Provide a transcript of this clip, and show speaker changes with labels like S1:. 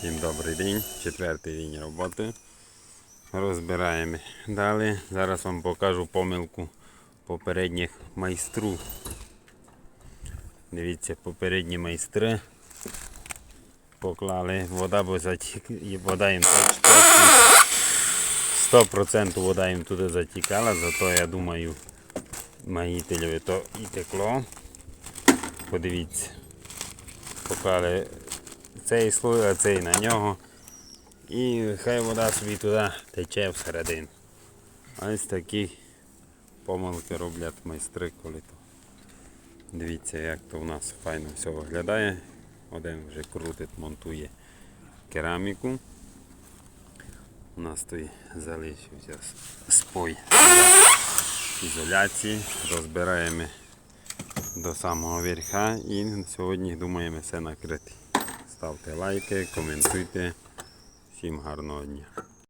S1: Всім добрий день, четвертий день роботи. Розбираємо далі. Зараз вам покажу помилку попередніх майстру. Дивіться, попередні майстри поклали, вода бо затік... вода їм точно 100% вода їм туди затікала, зато я думаю, маїтелеві то і текло. Подивіться, поклали цей слой, а цей на нього. І хай вода собі туди тече всередину. Ось такі помилки роблять майстри, коли то. Дивіться, як то у нас файно все виглядає. Один вже крутить, монтує кераміку. У нас тут залишився спой ізоляції. Розбираємо до самого верха і сьогодні думаємо все накрити. Ставте лайки, коментуйте. Всім гарного дня.